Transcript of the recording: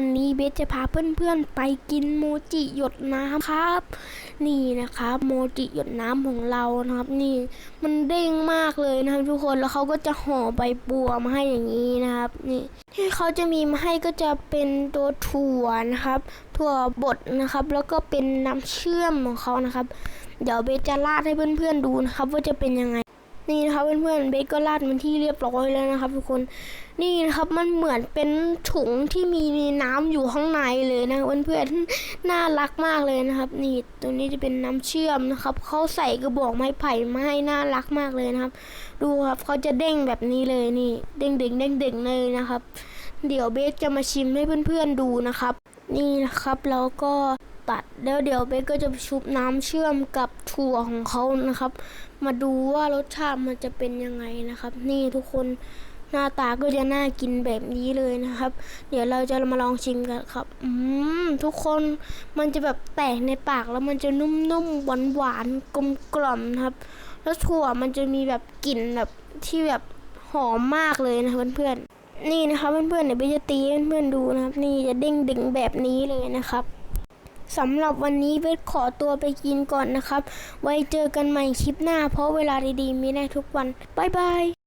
วันนี้เบสจะพาเพื่อนๆไปกินโมจิหยดน้ำครับ นี่นะครับโมจิหยดน้ำของเรานะครับ นี่มันเด้งมากเลยนะครับทุกคนแล้วเขาก็จะห่อใบบัวมาให้อย่างนี้นะครับ นี่ที่เขาจะมีมาให้ก็จะเป็นตัวถั่วนะครับถั่วบดนะครับ แล้วก็เป็นน้ำเชื่อมของเขานะครับ เดี๋ยวเบสจะราดให้เพื่อนๆดูนะครับ ว่าจะเป็นยังไง นี่นะครับเพื่อนๆเบสก็ราดมันที่เรียบร้อยแล้วนะครับ ทุกคนนี่นะครับมันเหมือนเป็นถุงที่มีน้ำอยู่ข้างในเลยนะเพื่อนๆน่ารักมากเลยนะครับ นี่ตัวนี้จะเป็นน้ำเชื่อมนะครับเขาใส่กระบอกไม้ไผ่มาให้น่ารักมากเลยนะครับ ดูครับเขาจะเด้งแบบนี้เลยนี่ เด้งๆเด้งๆเด้งๆเลยนะครับ เดี๋ยวเบสจะมาชิมให้เพื่อนๆดูนะครับ นี่นะครับแล้วก็ตัดแล้วเดี๋ยวเบสก็จะชุบน้ำเชื่อมกับถั่วของเขานะครับ มาดูว่ารสชาติมันจะเป็นยังไงนะครับ นี่ทุกคนหน้าตาก็จะน่ากินแบบนี้เลยนะครับ เดี๋ยวเราจะมาลองชิมกันครับ อืมทุกคนมันจะแบบแตกในปากแล้วมันจะนุ่มๆหวานๆกลมๆนะครับ แล้วถั่วมันจะมีแบบกลิ่นแบบที่แบบหอมมากเลยนะเพื่อนๆ นี่นะครับเพื่อนๆเดี๋ยวเบสจะตีให้เพื่อนๆดูนะครับ นี่จะเด้งดึงแบบนี้เลยนะครับสำหรับวันนี้เวทขอตัวไปกินก่อนนะครับ ไว้เจอกันใหม่คลิปหน้า เพราะเวลาดีๆมีได้ทุกวัน บ๊ายบาย